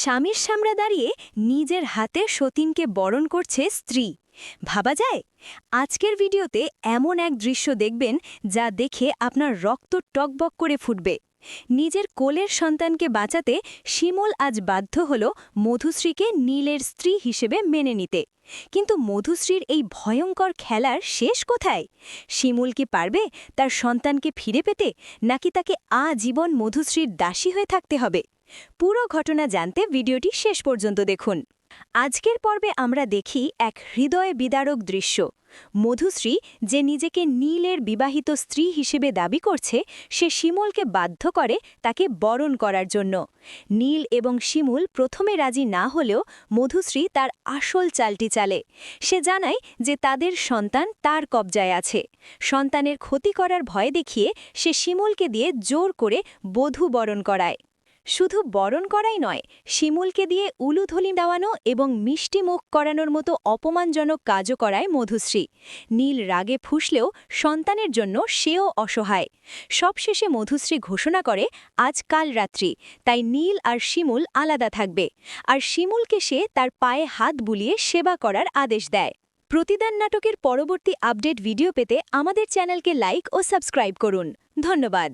স্বামীর সামনে দাঁড়িয়ে নিজের হাতে সতীনকে বরণ করছে স্ত্রী। ভাবা যায়? আজকের ভিডিওতে এমন এক দৃশ্য দেখবেন যা দেখে আপনার রক্ত টকবক করে ফুটবে। নিজের কোলের সন্তানকে বাঁচাতে শিমুল আজ বাধ্য হল মধুশ্রীকে নীলের স্ত্রী হিসেবে মেনে নিতে। কিন্তু মধুশ্রীর এই ভয়ঙ্কর খেলার শেষ কোথায়? শিমুল কি পারবে তার সন্তানকে ফিরে পেতে, নাকি তাকে আজীবন মধুশ্রীর দাসী হয়ে থাকতে হবে? পুরো ঘটনা জানতে ভিডিওটি শেষ পর্যন্ত দেখুন। আজকের পর্বে আমরা দেখি এক হৃদয় বিদারক দৃশ্য। মধুশ্রী, যে নিজেকে নীলের বিবাহিত স্ত্রী হিসেবে দাবি করছে, সে শিমুলকে বাধ্য করে তাকে বরণ করার জন্য। নীল এবং শিমুল প্রথমে রাজি না হলেও মধুশ্রী তার আসল চালটি চালে। সে জানায় যে তাদের সন্তান তার কবজায় আছে। সন্তানের ক্ষতি করার ভয় দেখিয়ে সে শিমুলকে দিয়ে জোর করে বধূ বরণ করায়। শুধু বরণ করাই নয়, শিমুলকে দিয়ে উলুধলি দেওয়ানো এবং মিষ্টি মুখ করানোর মতো অপমানজনক কাজও করায় মধুশ্রী। নীল রাগে ফুসলেও সন্তানের জন্য সেও অসহায়। সবশেষে মধুশ্রী ঘোষণা করে, আজ কাল রাত্রি, তাই নীল আর শিমুল আলাদা থাকবে। আর শিমুলকে সে তার পায়ে হাত বুলিয়ে সেবা করার আদেশ দেয়। প্রতিদান নাটকের পরবর্তী আপডেট ভিডিও পেতে আমাদের চ্যানেলকে লাইক ও সাবস্ক্রাইব করুন। ধন্যবাদ।